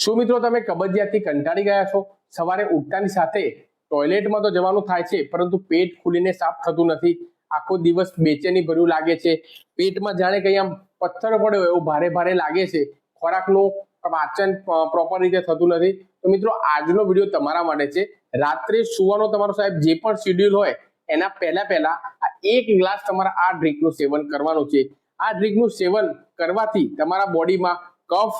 શું મિત્રો તમે કબજિયાતથી કંટાળી ગયા છો? સવારે ઉઠતાની સાથે ટોયલેટમાં તો જવાનું થાય છે, પરંતુ પેટ ખુલીને સાફ થતું નથી. આખો દિવસ બેચેની ભર્યું લાગે છે. પેટમાં જાણે કંઈ આમ પથ્થર પડ્યો એવું ભારે ભારે લાગે છે. ખોરાકનું વાંચન પ્રોપર રીતે થતું નથી. તો મિત્રો, આજનો વીડિયો તમારા માટે છે. રાત્રે સુવાનો તમારો સાહેબ જે પણ શેડ્યુલ હોય, એના પહેલા પહેલા આ એક ગ્લાસ તમારા આ ડ્રિંકનું સેવન કરવાનું છે. આ ડ્રિંકનું સેવન કરવાથી તમારા બોડીમાં કફ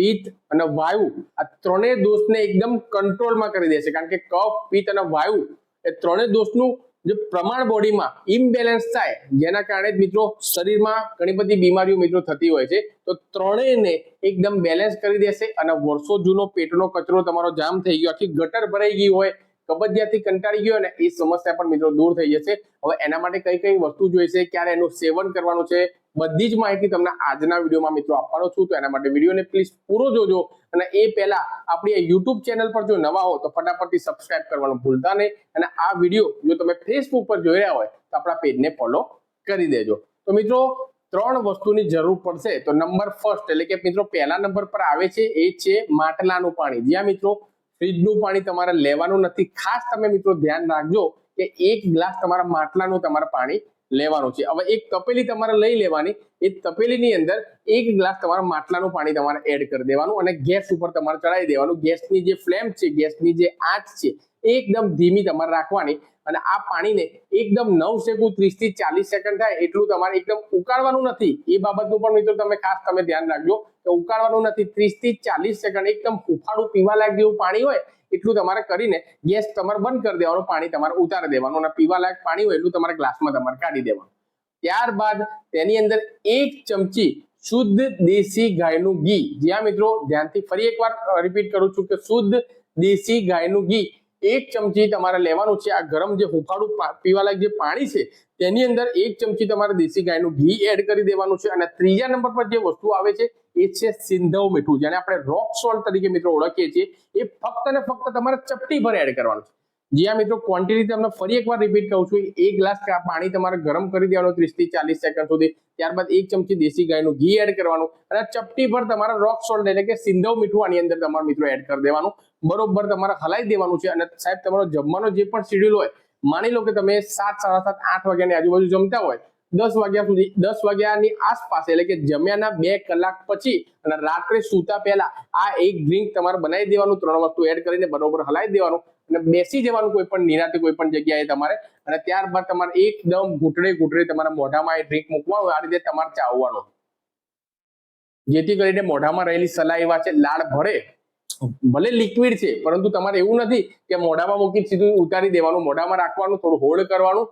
પિત્ત અને વાયુ આ ત્રણેય દોષને એકદમ કંટ્રોલમાં કરી દેશે કારણ કે કફ પિત્ત અને વાયુ એ ત્રણેય દોષનું જે પ્રમાણ બોડીમાં ઇમ્બેલેન્સ થાય, જેના કારણે મિત્રો શરીરમાં ઘણી બધી બીમારીઓ મિત્રો થતી હોય છે. તો ત્રણેયને એકદમ બેલેન્સ કરી દેશે અને વર્ષો જૂનો પેટનો કચરો તમારો જામ થઈ ગયો, આખી ગટર ભરાઈ ગઈ હોય, કબજિયાતથી કંટાળી ગયો ને એ સમસ્યા પણ મિત્રો દૂર થઈ જશે. હવે એના માટે કઈ કઈ વસ્તુ જોઈશે, ક્યારે એનું સેવન કરવાનું છે બધી જ માહિતી તમને આજના વિડીયોમાં મિત્રો આપવાનો છું. તો એના માટે વિડીયોને પ્લીઝ પૂરો જોજો. અને એ પહેલા આપણી યુટ્યુબ ચેનલ પર જો નવા હો તો ફટાફટથી સબસ્ક્રાઇબ કરવાનું ભૂલતા નહીં. અને આ વીડિયો જો તમે ફેસબુક પર જોઈ રહ્યા હોય તો આપણા પેજને ફોલો કરી દેજો. તો મિત્રો, ત્રણ વસ્તુની જરૂર પડશે. તો નંબર ફર્સ્ટ એટલે કે મિત્રો પહેલા નંબર પર આવે છે એ છે માટલાનું પાણી. જ્યાં મિત્રો ફ્રીજનું પાણી તમારે લેવાનું નથી. ખાસ તમે મિત્રો ધ્યાન રાખજો કે એક ગ્લાસ તમારા માટલાનું તમારે પાણી લેવાનું છે. હવે એક તપેલી તમારે લઈ લેવાની. એ તપેલીની અંદર એક ગ્લાસ તમારા માટલાનું પાણી તમારે એડ કરી દેવાનું અને ગેસ ઉપર તમારે ચડાવી દેવાનું. ગેસની જે ફ્લેમ છે, ગેસની જે આંચ છે એકદમ ધીમી તમારે રાખવાની અને આ પાણીને એકદમ નવ સેકું ત્રીસથી ચાલીસ સેકન્ડ થાય એટલું તમારે એકદમ ઉકાળવાનું નથી. એ બાબતનું પણ મિત્રો તમે ખાસ તમે ધ્યાન રાખજો કે ઉકાળવાનું નથી. ત્રીસથી ચાલીસ સેકન્ડ એકદમ હુફાળું પીવા લાયક જેવું પાણી હોય એટલું તમારે કરીને ગેસ તમારે બંધ કરી દેવાનું, પાણી તમારે ઉતારી દેવાનું અને પીવા લાયક પાણી હોય એટલું તમારે ગ્લાસમાં તમારે કાઢી દેવાનું. ત્યારબાદ તેની અંદર એક ચમચી શુદ્ધ દેશી ગાયનું ઘી. જ્યાં મિત્રો, ધ્યાનથી ફરી એકવાર રિપીટ કરું છું કે શુદ્ધ દેશી ગાયનું ઘી એક ચમચી તમારે લેવાનું છે. આ ગરમ જે હુંફાળું પીવાલાયક જે પાણી છે, તેની અંદર એક ચમચી તમારે દેશી ગાયનું ઘી એડ કરી દેવાનું છે. અને ત્રીજા નંબર પર જે વસ્તુ આવે છે એ છે સિંધવ મીઠું, જેને આપણે રોક સોલ્ટ તરીકે મિત્રો ઓળખીએ છીએ. એ ફક્ત ને ફક્ત તમારે ચપટી ભર એડ કરવાનું છે. જ્યાં મિત્રો ક્વોન્ટિટી તમને ફરી એકવાર રિપીટ કરું છું, એક ગ્લાસ પાણી તમારે ગરમ કરી દેવાનું ત્રીસથી ચાલીસ સેકન્ડ સુધી. ત્યારબાદ એક ચમચી દેશી ગાયનું ઘી એડ કરવાનું અને ચપટી ભર તમારા રોક સોલ્ટ એટલે કે સિંધવ મીઠું આની અંદર તમારા મિત્રો એડ કરી દેવાનું. બરોબર તમારે હલાઈ દેવાનું છે અને સાહેબ, તમારો જમવાનો જે પણ શેડ્યુલ હોય, માની લો કે તમે સાત, સાડા સાત, આઠ વાગ્યાની આજુબાજુ જમતા હોય દસ વાગ્યા સુધી, દસ વાગ્યાની આસપાસ, એટલે કે જમ્યાના બે કલાક પછી અને રાત્રે સૂતા પહેલા આ એક ડ્રિંક તમારે બનાવી દેવાનું, ત્રણ વસ્તુ એડ કરીને બરોબર હલાવી દેવાનું અને બેસી જવાનું કોઈ પણ, નિરાતે કોઈ પણ જગ્યાએ તમારે. અને ત્યારબાદ તમારે એકદમ ઘૂંટડે ઘૂંટડે તમારા મોઢામાં એ ડ્રિંક મૂકવાનું, આ રીતે તમારે ચાવવાનું. જેથી કરીને મોઢામાં રહેલી સલાઈવા છે, લાળ ભરે ભલે લિક્વિડ છે, પરંતુ તમારે એવું નથી કે મોઢામાં મૂકી સીધું ઉતારી દેવાનું, મોઢામાં રાખવાનું, થોડું હોલ્ડ કરવાનું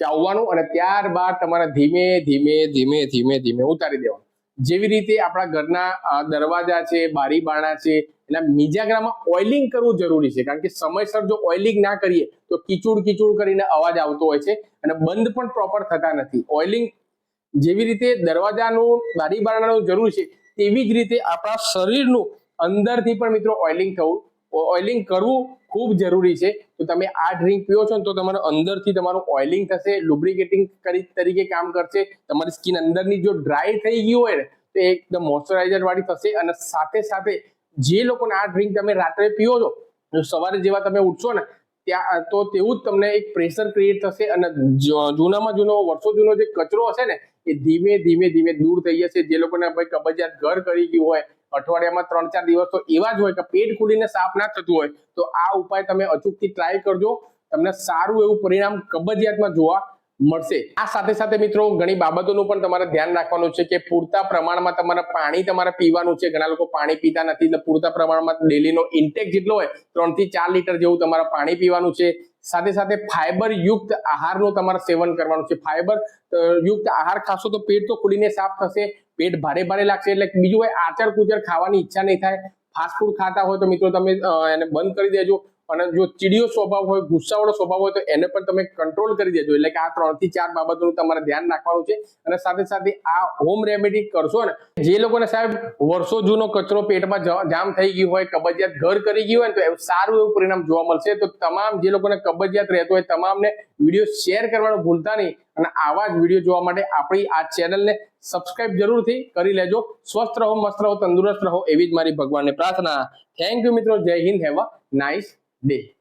ચાવવાનું અને ત્યારબાદ તમારે ધીમે ધીમે ધીમે ધીમે ધીમે ઉતારી દેવાનું. જેવી રીતે આપણા ઘરના દરવાજા છે, બારી બારણા છે, એના ગ્રામમાં ઓઇલિંગ કરવું જરૂરી છે. કારણ કે સમયસર જો ઓઇલિંગ ના કરીએ, તો કિચુડ કિચુડ કરીને અવાજ આવતો હોય છે અને બંધ પણ પ્રોપર થતા નથી. ઓઇલિંગ જેવી રીતે દરવાજાનું, બારી બારણાનું જરૂર છે, તેવી જ રીતે આપણા શરીરનું અંદરથી પણ મિત્રો ઓઇલિંગ થવું ઓઇલિંગ કરવું ખૂબ જરૂરી છે. તો તમે આ ડ્રિંક પીઓ છો ને તો તમારું અંદરથી તમારું ઓઇલિંગ થશે લુબ્રિકેટિંગ કરી તરીકે કામ કરશે. તમારી સ્કિન અંદરની જો ડ્રાય થઈ ગઈ હોય ને, તો એકદમ મોઇશ્ચરાઇઝર વાળી થશે અને સાથે સાથે જે લોકોને આ ડ્રિંક તમે રાત્રે પીઓ છો, જો સવારે જેવા તમે ઉઠશો ને, ત્યાં તો તેવું જ તમને એક પ્રેશર ક્રિએટ થશે અને જૂનામાં જૂનો વર્ષો જૂનો જે કચરો હશે ને, એ ધીમે ધીમે ધીમે દૂર થઈ જશે. જે લોકોને ભાઈ કબજિયાત ઘર કરી ગયું હોય અઠવાડિયામાં ત્રણ ચાર દિવસ તો એવા જ હોય કે પેટ ખુલીને સાફ ના થતું હોય. તો આ ઉપાય તમે અચૂકથી ટ્રાય કરજો. તમને સારું એવું પરિણામ કબજિયાતમાં જોવા મળશે. આ સાથે સાથે મિત્રો ઘણી બાબતોનું પણ તમારે ધ્યાન રાખવાનું છે કે પૂરતા પ્રમાણમાં તમારે પાણી તમારે પીવાનું છે. ઘણા લોકો પાણી પીતા નથી એટલે પૂરતા પ્રમાણમાં ડેલીનો ઇન્ટેક જેટલો હોય ત્રણથી ચાર લીટર જેવું તમારે પાણી પીવાનું છે. સાથે સાથે ફાઈબર યુક્ત આહારનું તમારે સેવન કરવાનું છે. ફાઈબર યુક્ત આહાર ખાશો તો પેટ તો ખુલીને સાફ થશે. પેટ ભારે ભારે લાગશે એટલે બીજું કોઈ આચર કુચર ખાવાની ઈચ્છા નહીં થાય. ફાસ્ટ ફૂડ ખાતા હોય તો મિત્રો તમે એને બંધ કરી દેજો. અને જો ચીડિયો સ્વભાવ હોય, ગુસ્સાવાળો સ્વભાવ હોય, તો એને પણ તમે કંટ્રોલ કરી દેજો. એટલે કે આ ત્રણથી ચાર બાબતોનું તમારે ધ્યાન રાખવાનું છે. અને સાથે સાથે આ હોમ રેમેડી કરશો ને, જે લોકોને સાહેબ વર્ષો જૂનો કચરો પેટમાં જામ થઈ ગયું હોય, કબજિયાત ઘર કરી ગયું હોય ને, તો સારું એવું પરિણામ જોવા મળશે. તો તમામ જે લોકોને કબજિયાત રહેતો હોય, તમામને વીડિયો શેર કરવાનું ભૂલતા નહીં. અને આવા જ વીડિયો જોવા માટે આપણી આ ચેનલને સબસ્ક્રાઇબ જરૂરથી કરી લેજો. સ્વસ્થ રહો, મસ્ત રહો, તંદુરસ્ત રહો એવી જ મારી ભગવાનને પ્રાર્થના. થેન્ક યુ મિત્રો. Jai Hind. Have a nice mais